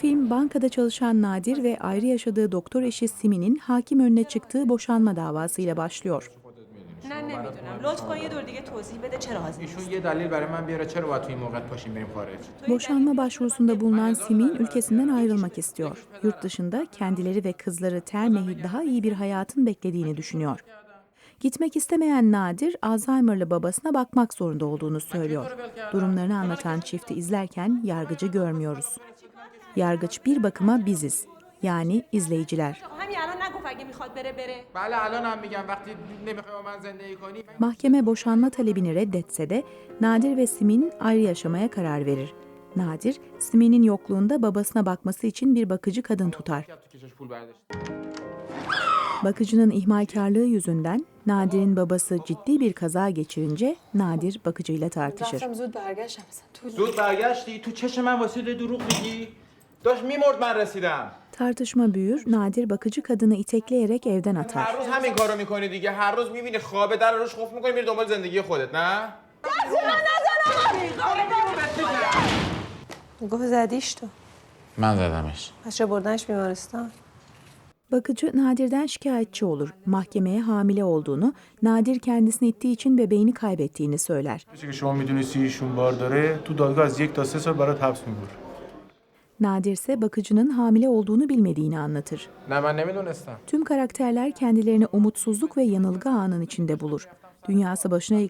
Film bankada çalışan Nadir ve ayrı yaşadığı doktor eşi Simi'nin hakim önüne çıktığı boşanma davasıyla başlıyor. نه نمیدونم لطف کن یه دور دیگه توضیح بده چرا حاضر ایشون یه دلیل برای من بیاره چرا باید توی این موقع پاشیم بریم خارج Boşanma başvurusunda bulunan Simin ülkesinden ayrılmak istiyor. Yurt dışında kendileri ve kızları termehi daha iyi bir hayatın beklediğini düşünüyor. Gitmek istemeyen Nadir Alzheimer'lı babasına bakmak zorunda olduğunu söylüyor. Durumlarını anlatan çifti izlerken yargıcı görmüyoruz. Yargıç bir bakıma biziz. Yani izleyiciler. Mahkeme boşanma talebini reddetse de Nadir ve Simin ayrı yaşamaya karar verir. Nadir, Simin'in yokluğunda babasına bakması için bir bakıcı kadın tutar. Bakıcının ihmalkarlığı yüzünden Nadir'in babası ciddi bir kaza geçirince Nadir bakıcıyla tartışır. رفتم زود برگشتم اصلا طول زود برگشتی تو چش من واسه دروغ میگی داشت میمرد من رسیدم Tartışma büyür, Nadir bakıcı kadını itekleyerek evden هر atar. روز همین کارو میکنی دیگه هر روز میبینی خوابه در رو روش قفل میکنی میری دنبال زندگی خودت نه گفت زدیش تو من زدمش پس چه بردنش بیمارستان Bakıcı Nadir'den şikayetçi olur. Mahkemeye hamile olduğunu, Nadir kendisini ittiği için bebeğini kaybettiğini söyler. Nadir ise bakıcının hamile olduğunu bilmediğini anlatır. Tüm karakterler kendilerini umutsuzluk ve yanılgı anın içinde bulur. Dünyası başına yıkılan